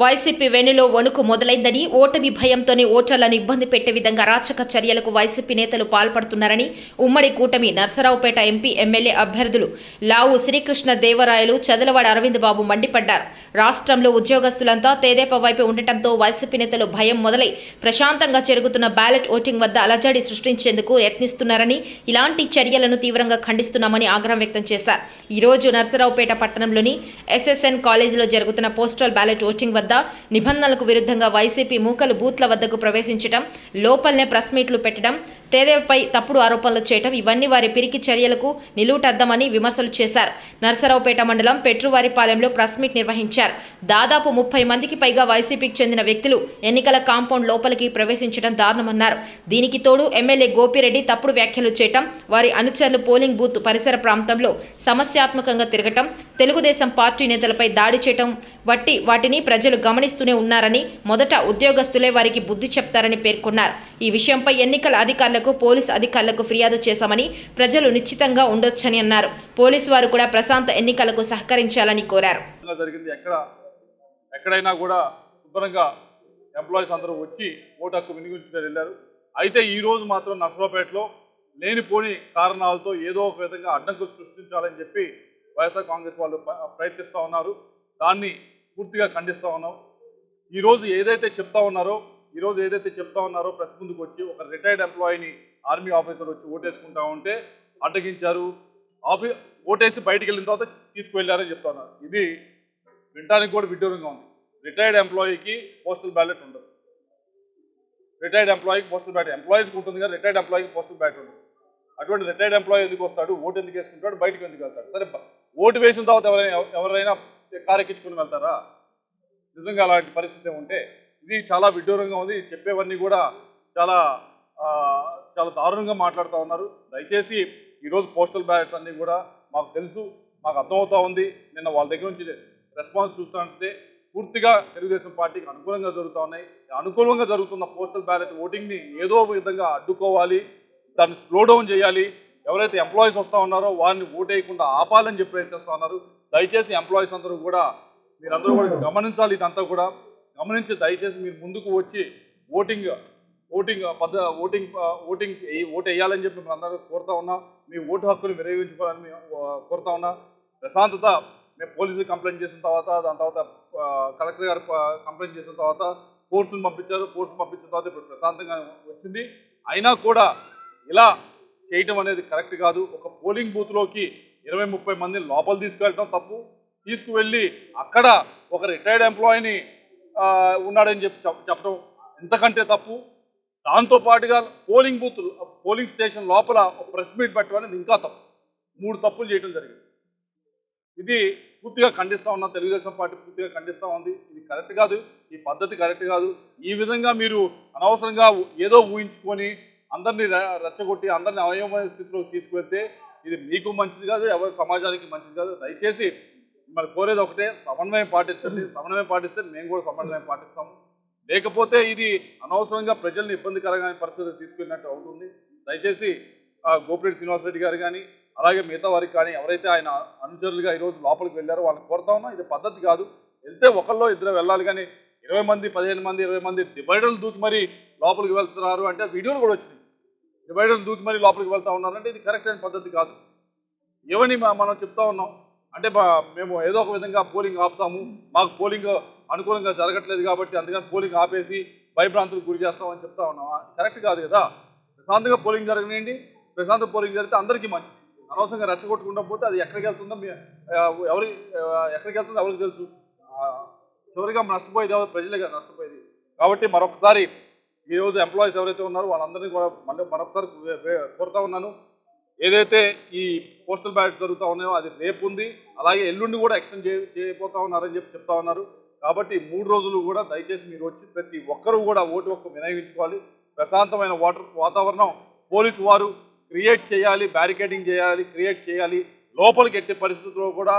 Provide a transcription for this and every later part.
YCP వెన్నులో వణుకు మొదలైందని ఓటమి భయంతోనే ఓటర్లను ఇబ్బంది పెట్టే విధంగా రాచక చర్యలకు వైసీపీ నేతలు పాల్పడుతున్నారని ఉమ్మడి కూటమి నర్సరావుపేట ఎంపీ ఎమ్మెల్యే అభ్యర్థులు లావు శ్రీకృష్ణ దేవరాయలు చదలవాడ అరవింద్ బాబు మండిపడ్డారు. రాష్ట్రంలో ఉద్యోగస్తులంతా తేదేప వైపు ఉండటంతో వైసీపీ నేతలు భయం మొదలై ప్రశాంతంగా జరుగుతున్న బ్యాలెట్ ఓటింగ్ వద్ద అలజడి సృష్టించేందుకు యత్నిస్తున్నారని ఇలాంటి చర్యలను తీవ్రంగా ఖండిస్తున్నామని ఆగ్రహం వ్యక్తం చేశారు. ఈ రోజు నర్సరావుపేట పట్టణంలోని ఎస్ఎస్ఎన్ కాలేజీలో జరుగుతున్న పోస్టల్ బ్యాలెట్ ఓటింగ్ వద్ద నిబంధనలకు విరుద్ధంగా వైసీపీ మూకలు బూత్ల వద్దకు ప్రవేశించడం లోపలనే ప్రెస్ మీట్లు పెట్టడం తేదేపై తప్పుడు ఆరోపణలు చేయటం ఇవన్నీ వారి పిరికి చర్యలకు నిలువుటద్దామని విమర్శలు చేశారు. నర్సరావుపేట మండలం పెట్రువారిపాలెంలో ప్రెస్ మీట్ నిర్వహించారు. దాదాపు ముప్పై మందికి పైగా వైసీపీకి చెందిన వ్యక్తులు ఎన్నికల కాంపౌండ్ లోపలికి ప్రవేశించడం దారుణమన్నారు. దీనికి తోడు ఎమ్మెల్యే గోపిరెడ్డి తప్పుడు వ్యాఖ్యలు చేయటం వారి అనుచరులు పోలింగ్ బూత్ పరిసర ప్రాంతంలో సమస్యాత్మకంగా తిరగటం తెలుగుదేశం పార్టీ నేతలపై దాడి చేయటం వట్టి వాటిని ప్రజలు గమనిస్తూనే ఉన్నారని మొదట ఉద్యోగస్తులే వారికి బుద్ధి చెప్తారని పేర్కొన్నారు. ఈ విషయంపై ఎన్నికల అధికారులకు పోలీసు అధికారులకు ఫిర్యాదు చేశామని ప్రజలు నిశ్చితంగా ఉండొచ్చని అన్నారు. పోలీసు వారు కూడా ప్రశాంత ఎన్నికలకు సహకరించాలని కోరారు. జరిగింది. ఎక్కడ ఎక్కడైనా కూడా శుభ్రంగా ఎంప్లాయీస్ అందరూ వచ్చి ఓటు హక్కు వినియోగించుకొని వెళ్ళారు. అయితే ఈరోజు మాత్రం నర్సరావుపేటలో లేనిపోని కారణాలతో ఏదో ఒక విధంగా అడ్డంకులు సృష్టించాలని చెప్పి వైఎస్ఆర్ కాంగ్రెస్ వాళ్ళు ప్రయత్నిస్తూ ఉన్నారు. దాన్ని పూర్తిగా ఖండిస్తూ ఉన్నాం. ఈరోజు ఏదైతే చెప్తా ఉన్నారో ఈరోజు ఏదైతే చెప్తా ఉన్నారో ప్రెస్ ముందుకు వచ్చి ఒక రిటైర్డ్ ఎంప్లాయీని ఆర్మీ ఆఫీసర్ వచ్చి ఓటేసుకుంటా ఉంటే అడ్డగించారు. ఆఫీ ఓటేసి బయటికి వెళ్ళిన తర్వాత తీసుకువెళ్ళారని చెప్తా ఉన్నారు. ఇది వినడానికి కూడా విడ్డూరంగా ఉంది. రిటైర్డ్ ఎంప్లాయీకి పోస్టల్ బ్యాలెట్ ఉండదు. రిటైర్డ్ ఎంప్లాయీకి పోస్టల్ బ్యాలెట్ ఎంప్లాయీస్కి ఉంటుంది కానీ రిటైర్డ్ ఎంప్లాయీకి పోస్టల్ బ్యాలెట్ ఉండదు. అటువంటి రిటైర్డ్ ఎంప్లాయీ ఎందుకు వస్తాడు? ఓటు ఎందుకు వేసుకుంటాడు? బయటకు ఎందుకు వెళ్తాడు? సరే ఓటు వేసిన తర్వాత ఎవరైనా ఎవరైనా కారెక్కించుకుని వెళ్తారా? నిజంగా అలాంటి పరిస్థితి ఉంటే ఇది చాలా విడ్డూరంగా ఉంది. చెప్పేవన్నీ కూడా చాలా చాలా దారుణంగా మాట్లాడుతూ ఉన్నారు. దయచేసి ఈరోజు పోస్టల్ బ్యాలెట్స్ అన్నీ కూడా మాకు తెలుసు మాకు అర్థమవుతూ ఉంది. నిన్న వాళ్ళ దగ్గర నుంచి రెస్పాన్స్ చూస్తుంటే పూర్తిగా తెలుగుదేశం పార్టీకి అనుకూలంగా జరుగుతూ ఉన్నాయి. అనుకూలంగా జరుగుతున్న పోస్టల్ బ్యాలెట్ ఓటింగ్ని ఏదో ఒక విధంగా అడ్డుకోవాలి దాన్ని స్లో డౌన్ చేయాలి ఎవరైతే ఎంప్లాయీస్ వస్తూ ఉన్నారో వారిని ఓటేయకుండా ఆపాలని చెప్పి ప్రయత్నిస్తూ ఉన్నారు. దయచేసి ఎంప్లాయీస్ అందరూ కూడా మీరందరూ కూడా గమనించాలి ఇదంతా కూడా. గమనించి దయచేసి మీరు ముందుకు వచ్చి ఓటింగ్ ఓటింగ్ పద్ధ ఓటింగ్ ఓటింగ్ ఓటు వేయాలని చెప్పి మేము అందరూ కోరుతా ఉన్నా. మీ ఓటు హక్కును వినియోగించుకోవాలని మేము కోరుతా ఉన్నా. ప్రశాంతత మేము పోలీసులు కంప్లైంట్ చేసిన తర్వాత దాని తర్వాత కలెక్టర్ గారు కంప్లైంట్ చేసిన తర్వాత ఫోర్సును పంపించారు. ఫోర్స్ పంపించిన తర్వాత ఇప్పుడు ప్రశాంతంగా వచ్చింది. అయినా కూడా ఇలా చేయటం అనేది కరెక్ట్ కాదు. ఒక పోలింగ్ బూత్లోకి ఇరవై ముప్పై మంది లోపల తీసుకెళ్ళటం తప్పు. తీసుకువెళ్ళి అక్కడ ఒక రిటైర్డ్ ఎంప్లాయీని ఉన్నాడని చెప్పి చెప్పడం ఎంతకంటే తప్పు. దాంతోపాటుగా పోలింగ్ బూత్ పోలింగ్ స్టేషన్ లోపల ఒక ప్రెస్ మీట్ పెట్టడం అనేది ఇంకా తప్పు. మూడు తప్పులు చేయడం జరిగింది. ఇది పూర్తిగా ఖండిస్తూ ఉన్నాం తెలుగుదేశం పార్టీ పూర్తిగా ఖండిస్తూ ఉంది. ఇది కరెక్ట్ కాదు. ఈ పద్ధతి కరెక్ట్ కాదు. ఈ విధంగా మీరు అనవసరంగా ఏదో ఊహించుకొని అందరినీ రెచ్చగొట్టి అందరినీ అవయవమైన స్థితిలోకి తీసుకువెళ్తే ఇది మీకు మంచిది కాదు ఎవరి సమాజానికి మంచిది కాదు. దయచేసి మరి కోరేది ఒకటే సమన్వయం పాటించండి. సమన్వయం పాటిస్తే మేము కూడా సమన్వయం పాటిస్తాము. లేకపోతే ఇది అనవసరంగా ప్రజల్ని ఇబ్బందికరమైన పరిస్థితి తీసుకెళ్ళినట్టు అవుతుంది. దయచేసి ఆ, గోపిరెడ్డి శ్రీనివాసరెడ్డి గారు కానీ అలాగే మిగతా వారికి కానీ ఎవరైతే ఆయన అనుచరులుగా ఈరోజు లోపలికి వెళ్ళారో వాళ్ళని కోరుతా ఉన్నా. ఇది పద్ధతి కాదు. వెళ్తే ఒకళ్ళో ఇద్దరు వెళ్ళాలి కానీ ఇరవై మంది పదిహేను మంది ఇరవై మంది డివైడర్లు దూకి మరీ లోపలికి వెళ్తున్నారు అంటే వీడియోలు కూడా వచ్చినాయి. డివైడర్లు దూకి మరీ లోపలికి వెళ్తూ ఉన్నారంటే ఇది కరెక్ట్ అయిన పద్ధతి కాదు. ఏమని మనం చెప్తా ఉన్నాం. అంటే మేము ఏదో ఒక విధంగా పోలింగ్ ఆపుతాము. మాకు పోలింగ్ అనుకూలంగా జరగట్లేదు కాబట్టి అందుకని పోలింగ్ ఆపేసి భయభ్రాంతులకు గురి చేస్తామని చెప్తా ఉన్నాం. కరెక్ట్ కాదు కదా. ప్రశాంతంగా పోలింగ్ జరగనియండి. ప్రశాంత పోలింగ్ జరిగితే అందరికీ మంచిది. అనవసరంగా రెచ్చగొట్టుకుంటా పోతే అది ఎక్కడికి వెళ్తుందో ఎవరి ఎక్కడికి వెళ్తుందో ఎవరికి తెలుసు. చివరిగా నష్టపోయేది ఎవరు? ప్రజలే కదా నష్టపోయేది. కాబట్టి మరొకసారి ఈరోజు ఎంప్లాయీస్ ఎవరైతే ఉన్నారో వాళ్ళందరినీ కూడా మళ్ళీ మరొకసారి కోరుతా ఉన్నాను. ఏదైతే ఈ పోస్టల్ బ్యాలెట్ జరుగుతూ ఉన్నాయో అది రేపు ఉంది. అలాగే ఎల్లుండి కూడా ఎక్స్టెండ్ చే చేయబోతా ఉన్నారని చెప్పి చెప్తా ఉన్నారు. కాబట్టి మూడు రోజులు కూడా దయచేసి మీరు వచ్చి ప్రతి ఒక్కరూ కూడా ఓటు హక్కు వినియోగించుకోవాలి. ప్రశాంతమైన వాటర్ వాతావరణం పోలీసు వారు క్రియేట్ చేయాలి బ్యారికేడింగ్ చేయాలి క్రియేట్ చేయాలి. లోపలికి ఎట్టే పరిస్థితుల్లో కూడా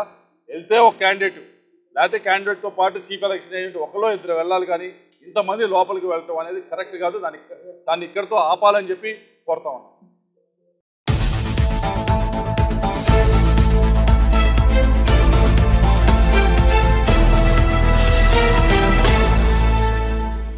వెళ్తే ఒక క్యాండిడేట్ లేకపోతే క్యాండిడేట్తో పాటు చీఫ్ ఎలక్షన్ ఏజెంట్ ఒకరో ఇద్దరు వెళ్ళాలి కానీ ఇంతమంది లోపలికి వెళ్ళటం అనేది కరెక్ట్ కాదు. దాన్ని దాన్ని ఇక్కడితో ఆపాలని చెప్పి కోరుతా ఉన్నాం.